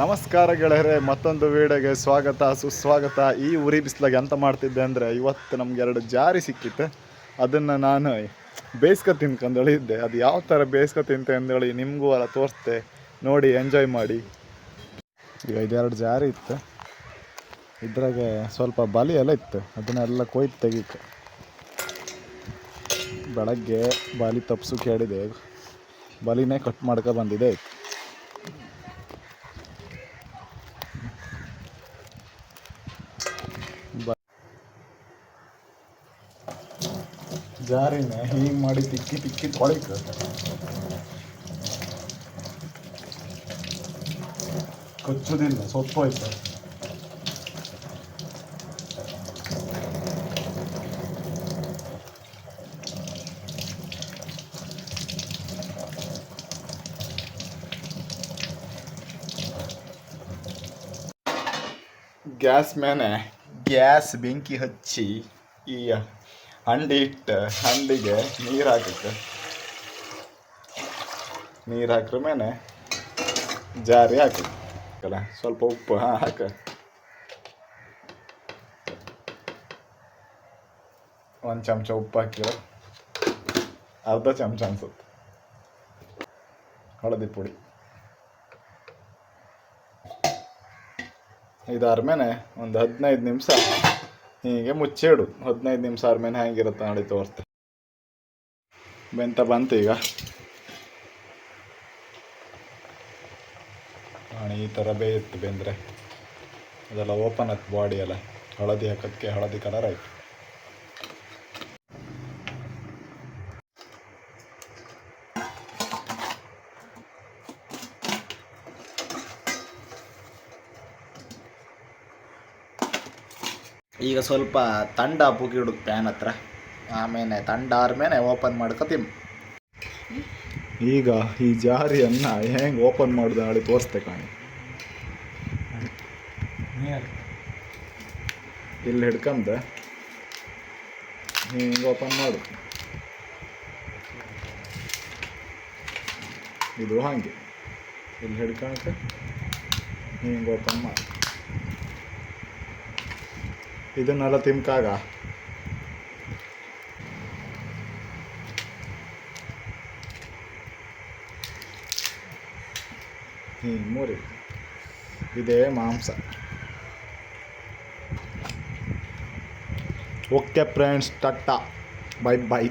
ನಮಸ್ಕಾರ ಗೆಳೆಯರೆ, ಮತ್ತೊಂದು ವೀಡಿಯೋಗೆ ಸ್ವಾಗತ, ಸುಸ್ವಾಗತ. ಈ ಉರಿ ಬಿಸಿಲಾಗೆ ಎಂತ ಮಾಡ್ತಿದ್ದೆ ಅಂದರೆ ಇವತ್ತು ನಮ್ಗೆ ಎರಡು ಜಾರಿ ಸಿಕ್ಕಿತ್ತು. ಅದನ್ನು ನಾನು ಬೇಯಿಸ್ಕೊ ತಿನ್ಕೊಂಡು ಇದ್ದೆ ಅದು ಯಾವ ಥರ ಬೇಯಿಸ್ಕೊ ತಿಂತೆ ಅಂದೇಳಿ ನಿಮಗೂ ಅಲ್ಲ ತೋರಿಸ್ತೆ. ನೋಡಿ ಎಂಜಾಯ್ ಮಾಡಿ. ಈಗ ಇದೆರಡು ಜಾರಿ ಇತ್ತು. ಇದ್ರಾಗೆ ಸ್ವಲ್ಪ ಬಲಿ ಎಲ್ಲ ಇತ್ತು. ಅದನ್ನೆಲ್ಲ ಕೊಯ್ದು ತೆಗೀತು. ಬೆಳಗ್ಗೆ ಬಾಲಿ ತಪ್ಸು ಕೇಳಿದೆ ಬಲಿನೇ ಕಟ್ ಮಾಡ್ಕೊ ಬಂದಿದೆ ಜಾರಿನ ಹೀಗೆ ಮಾಡಿ ತಿಕ್ಕಿ ತಿಕ್ಕಿ ತೊಳಿಕ ಕೊಚ್ಚುದಿಲ್ಲ ಸೊಪ್ಪು ಹೋಯ್ತು ಗ್ಯಾಸ್ ಮೇಲೆ ಗ್ಯಾಸ್ ಬೆಂಕಿ ಹಚ್ಚಿ ಈ ಹಂಡಿ ಇಟ್ಟು ಹಂಡಿಗೆ ನೀರು ಹಾಕಿತ್ತು. ನೀರು ಹಾಕ್ರ ಮೇಲೆ ಜಾರಿ ಹಾಕಿ. ಅಲ್ಲ, ಸ್ವಲ್ಪ ಉಪ್ಪು, ಹಾಂ, ಹಾಕ. ಒಂದು ಚಮಚ ಉಪ್ಪು ಹಾಕಿರ ಅರ್ಧ ಚಮಚ ಅನ್ಸುತ್ತೆ. ಹಳದಿ ಪುಡಿ. ಇದಾದ್ಮೇಲೆ ಒಂದು ಹದಿನೈದು ನಿಮಿಷ ಹೀಗೆ ಮುಚ್ಚಿಡು. ಹದಿನೈದು ನಿಮಿಷ ಆದ್ಮೇಲೆ ಹೆಂಗಿರುತ್ತೆ ನೋಡಿ ತೋರಿಸ್ತೆ ಬೆಂತ ಬಂತು ಈಗ. ಈ ಥರ ಬೇಯುತ್ತೆ ಬೆಂದರೆ. ಅದೆಲ್ಲ ಓಪನ್ ಆಯ್ತು ಬಾಡಿ ಎಲ್ಲ. ಹಳದಿ ಹಾಕೋದಕ್ಕೆ ಹಳದಿ ಕಲರ್ ಆಯ್ತು. ಈಗ ಸ್ವಲ್ಪ ತಂಡ ಪುಗಿಡು ಪ್ಯಾನ್ ಹತ್ರ. ಆಮೇಲೆ ತಂಡ ಆದ್ಮೇಲೆ ಓಪನ್ ಮಾಡ್ಕೊತೀನಿ. ಈಗ ಈ ಜಾರಿಯನ್ನು ಹೆಂಗೆ ಓಪನ್ ಮಾಡೋದು ನಾಳೆ ತೋರಿಸ್ತೆ ಕಾಣಿ. ಇಲ್ಲಿ ಹಿಡ್ಕಂಬ ಹಿಂಗೆ ಓಪನ್ ಮಾಡು. ಇದು ಹಾಗೆ. ಇಲ್ಲಿ ಹಿಡ್ಕೊಳಕ್ಕೆ ಹಿಂಗೆ ಓಪನ್ ಮಾಡಿ. ಇದನ್ನೆಲ್ಲ ತಿನ್ಕಾಗ ಹ್ಞೂ ಮೂರಿ. ಇದೇ ಮಾಂಸ. ಓಕೆ ಫ್ರೆಂಡ್ಸ್ ಟಟ್ಟ ಬೈ ಬೈ